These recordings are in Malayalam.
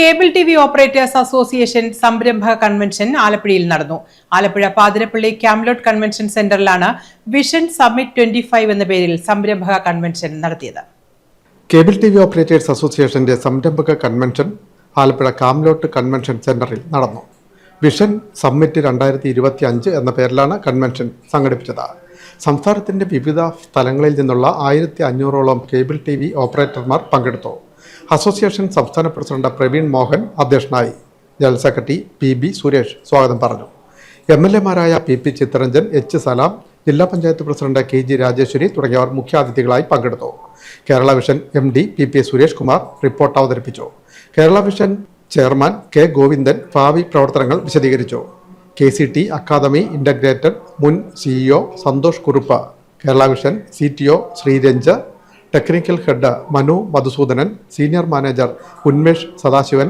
Cable T V operators association സംരംഭ convention ആലപ്പുഴയിൽ നടന്നു. ആലപ്പുഴ പാതിരപ്പള്ളി ക്യാംലോട്ട് കൺവെൻഷൻ സെന്ററിലാണ് വിഷൻ സമ്മിറ്റ് ട്വന്റി ഫൈവ് എന്ന പേരിൽ സംരംഭക കൺവെൻഷൻ നടത്തിയത്. കേബിൾ ടി വി ഓപ്പറേറ്റേഴ്സ് അസോസിയേഷന്റെ സംരംഭക കൺവെൻഷൻ ആലപ്പുഴ കാംലോട്ട് കൺവെൻഷൻ സെന്ററിൽ നടന്നു. വിഷൻ സമ്മിറ്റ് രണ്ടായിരത്തി ഇരുപത്തി അഞ്ച് എന്ന പേരിലാണ് കൺവെൻഷൻ സംഘടിപ്പിച്ചത്. സംസ്ഥാനത്തിന്റെ വിവിധ സ്ഥലങ്ങളിൽ നിന്നുള്ള ആയിരത്തി അഞ്ഞൂറോളം കേബിൾ ടി വി ഓപ്പറേറ്റർമാർ പങ്കെടുത്തു. അസോസിയേഷൻ സംസ്ഥാന പ്രസിഡന്റ് പ്രവീൺ മോഹൻ അധ്യക്ഷനായി general secretary P B Suresh സ്വാഗതം പറഞ്ഞു. M L എമാരായ P P Chitharanjan H Salam ജില്ലാ panchayat president K G Rajeshwari തുടങ്ങിയവർ മുഖ്യാതിഥികളായി പങ്കെടുത്തു. Kerala vision M D P P Suresh Kumar report അവതരിപ്പിച്ചു. Kerala vision chairman K Govindan ഭാവി പ്രവർത്തനങ്ങൾ വിശദീകരിച്ചു. K C T academy integrated മുൻ CEO Santhosh Kurup Kerala vision C T O Sreeranj technical head Manu Madhusoodanan senior manager Unmesh Sadasivan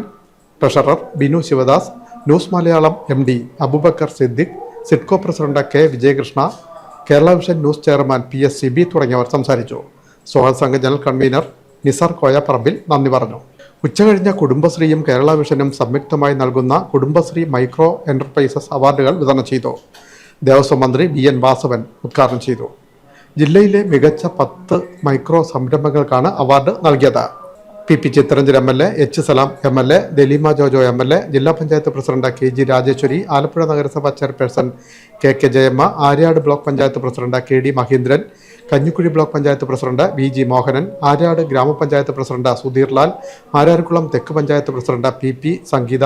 treasurer Binu Sivadas news Malayalam M D Abubakar Siddique SIDCO president K Vijayakrishna Kerala vision news chairman P S Sibi തുടങ്ങിയവർ സംസാരിച്ചു. സ്വാഗത സംഘ ജനറൽ കൺവീനർ നിസാർ കോയപ്പറമ്പിൽ നന്ദി പറഞ്ഞു. ഉച്ചകഴിഞ്ഞ കുടുംബശ്രീയും കേരള വിഷനും സംയുക്തമായി നൽകുന്ന കുടുംബശ്രീ മൈക്രോ എന്റർപ്രൈസസ് അവാർഡുകൾ വിതരണം ചെയ്തു. ദേവസ്വം മന്ത്രി വി എൻ വാസവൻ ഉദ്ഘാടനം ചെയ്തു. ജില്ലയിലെ മികച്ച പത്ത് മൈക്രോ സംരംഭങ്ങൾക്കാണ് അവാർഡ് നൽകിയത്. P P Chitharanjan M L A H Salam M L A Daleema Jojo M L A ജില്ലാ panchayat president K G Rajeshwari Alappuzha നഗരസഭാ chairperson K K Jayamma Aryad block panchayat president K D Mahendran Kanjikuzhi block panchayat president V G Mohanan Aryad ഗ്രാമപഞ്ചായത്ത് പ്രസിഡന്റ് സുധീർ ലാൽ ആര്യാർകുളം തെക്ക് panchayat president P P Sangeetha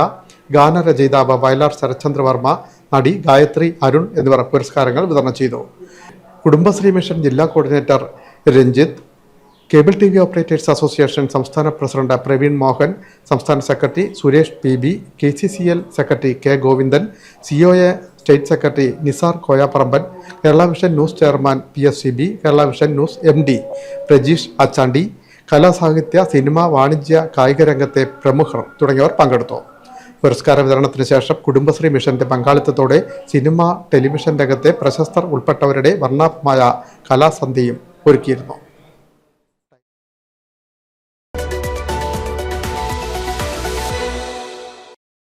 ഗാനരചയിതാവ് വയലാർ ശരത്ചന്ദ്രവർമ്മ നടി ഗായത്രി അരുൺ എന്നിവർ പുരസ്കാരങ്ങൾ വിതരണം ചെയ്തു. കുടുംബശ്രീ മിഷൻ ജില്ലാ coordinator Ranjith cable T V operators association സംസ്ഥാന പ്രസിഡന്റ് പ്രവീൺ മോഹൻ സംസ്ഥാന secretary Suresh P B K C C L secretary K Govindan CO A state secretary Nisar Koyaparamban Kerala vision news chairman P S C B Kerala vision news M D Prajeesh Achandi Kalasahitya cinema വാണിജ്യ കായിക രംഗത്തെ പ്രമുഖർ തുടങ്ങിയവർ പങ്കെടുത്തു. പുരസ്കാര വിതരണത്തിന് ശേഷം കുടുംബശ്രീ മിഷന്റെ പങ്കാളിത്തത്തോടെ സിനിമ ടെലിവിഷൻ രംഗത്തെ പ്രശസ്തർ ഉൾപ്പെട്ടവരുടെ വർണാഭമായ കലാസന്ധ്യയും ഒരുക്കിയിരുന്നു.